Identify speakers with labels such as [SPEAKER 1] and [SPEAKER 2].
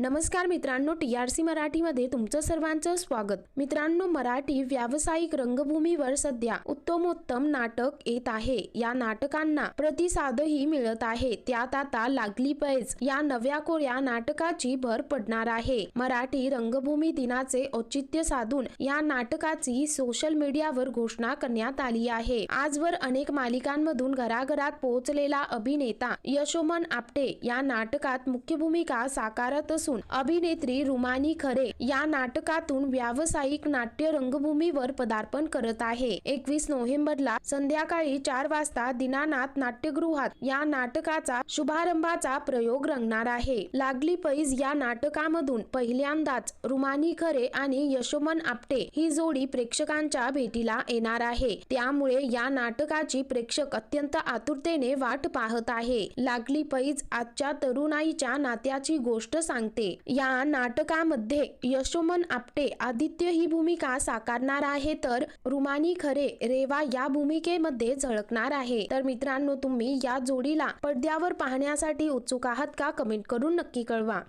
[SPEAKER 1] नमस्कार मित्रांनो T R C मराठीमध्ये तुमचं सर्वांचं स्वागत. मित्रांनो मराठी व्यावसायिक रंगभूमीवर सध्या उत्तमोत्तम नाटक येत आहे. या नाटकांना प्रतिसादही मिळत आहे. त्यात आता लागली पैज. या नव्या कोऱ्या नाटकाची भर पडणार आहे. मराठी रंगभूमी दिनाचे औचित्य साधून या नाटकाची सोशल मीडियावर घोषणा करण्यात आली आहे. आजवर अनेक मालिकांमधून घराघरात पोहोचलेला अभिनेता यशोमन आपटे या नाटकात मुख्य भूमिका साकारत असून अभिनेत्री रुमानी खरे या नाटकातून व्यावसायिक नाट्य रंगभूमीवर पदार्पण करत आहे. एकवीस नोव्हेंबरला संध्याकाळी चार वाजता दिनानाथ नाट्यगृहात या नाटकाचा शुभारंभाचा प्रयोग रंगणार आहे. लागली पैज या नाटकामधून पहिल्यांदाच रुमानी खरे आणि यशोमन आपटे ही जोडी प्रेक्षकांच्या भेटीला येणार आहे. त्यामुळे या नाटकाची प्रेक्षक अत्यंत आतुरतेने वाट पाहत आहे. लागली पैज आजच्या तरुणाईच्या नात्याची गोष्ट सांगते. या नाटकामध्ये यशोमन आपटे आदित्य ही भूमिका साकारणार आहे तर रुमानी खरे रेवा या भूमिकेमध्ये झळकणार आहे. तर मित्रांनो तुम्ही या जोडीला पडद्यावर पाहण्यासाठी उत्सुक आहात का? कमेंट करून नक्की कळवा.